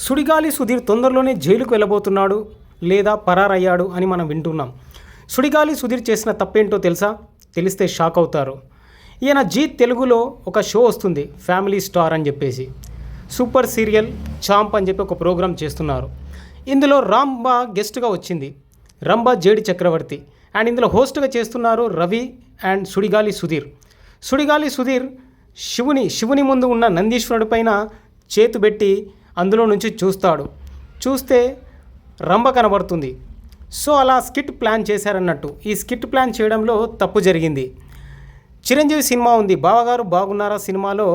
సుడిగాలి సుధీర్ తొందరలోనే జైలుకు వెళ్ళబోతున్నాడు లేదా పరారయ్యాడు అని మనం వింటున్నాం. సుడిగాలి సుధీర్ చేసిన తప్పేంటో తెలుసా? తెలిస్తే షాక్ అవుతారు. ఈయన జీ తెలుగులో ఒక షో వస్తుంది ఫ్యామిలీ స్టార్ అని చెప్పేసి. సూపర్ సీరియల్ చాంప్ అని చెప్పి ఒక ప్రోగ్రాం చేస్తున్నారు. ఇందులో రాంబా గెస్ట్గా వచ్చింది. రంబ జేడి చక్రవర్తి. అండ్ ఇందులో హోస్ట్గా చేస్తున్నారు రవి అండ్ సుడిగాలి సుధీర్. సుడిగాలి సుధీర్ శివుని శివుని ముందు ఉన్న నందీశ్వరుడి పైన చేతు పెట్టి అందులో నుంచి చూస్తాడు. చూస్తే రంభ కనబడుతుంది. సో అలా స్కిట్ ప్లాన్ చేశారన్నట్టు. ఈ స్కిట్ ప్లాన్ చేయడంలో తప్పు జరిగింది. చిరంజీవి సినిమా ఉంది. బావగారు బాగున్నారా సినిమాలో?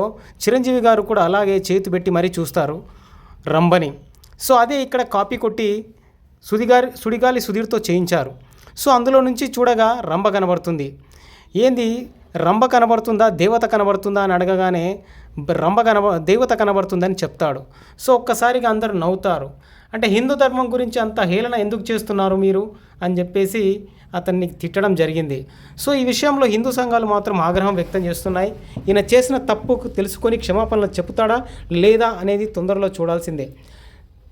చిరంజీవి గారు కూడా అలాగే చేతి పెట్టి మరీ చూస్తారు రంభని. సో అదే ఇక్కడ కాపీ కొట్టి సుడిగారి సుడిగాలి సుధీర్తో చేయించారు. సో అందులో నుంచి చూడగా రంభ కనబడుతుంది. ఏంది? రంభ కనబడుతుందా? దేవత కనబడుతుందా అని అడగగానే రంభ కనబ దేవత కనబడుతుందని చెప్తాడు. సో ఒక్కసారిగా అందరూ నవ్వుతారు. అంటే హిందూ ధర్మం గురించి అంత హేళన ఎందుకు చేస్తున్నారు మీరు? అని చెప్పేసి అతన్ని తిట్టడం జరిగింది. సో ఈ విషయంలో హిందూ సంఘాలు మాత్రం ఆగ్రహం వ్యక్తం చేస్తున్నాయి. ఈయన చేసిన తప్పుకు తెలుసుకొని క్షమాపణలు చెప్తాడా లేదా అనేది తొందరలో చూడాల్సిందే.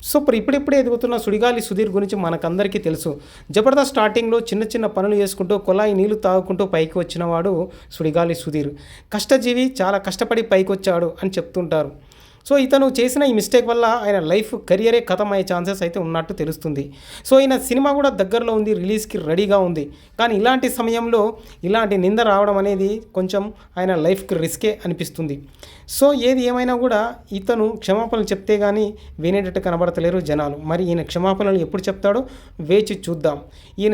సో ఇప్పుడు ఇప్పుడిప్పుడే ఎదుగుతున్న సుడిగాలి సుధీర్ గురించి మనకందరికీ తెలుసు. జబర్దస్త్ స్టార్టింగ్లో చిన్న చిన్న పనులు చేసుకుంటూ కొలాయి నీళ్ళు తాగుకుంటూ పైకి వచ్చినవాడు సుడిగాలి సుధీర్. కష్టజీవి చాలా కష్టపడి పైకి వచ్చాడు అని చెప్తుంటారు. సో ఇతను చేసిన ఈ మిస్టేక్ వల్ల ఆయన లైఫ్ కెరియరే ఖతం అయ్యే ఛాన్సెస్ అయితే ఉన్నట్టు తెలుస్తుంది. సో ఈయన సినిమా కూడా దగ్గరలో ఉంది రిలీజ్కి రెడీగా ఉంది. కానీ ఇలాంటి సమయంలో ఇలాంటి నింద రావడం అనేది కొంచెం ఆయన లైఫ్కి రిస్కే అనిపిస్తుంది. సో ఏది ఏమైనా కూడా ఇతను క్షమాపణలు చెప్తే కానీ వినేటట్టు కనబడతలేరు జనాలు. మరి ఈయన క్షమాపణలు ఎప్పుడు చెప్తాడో వేచి చూద్దాం. ఈయన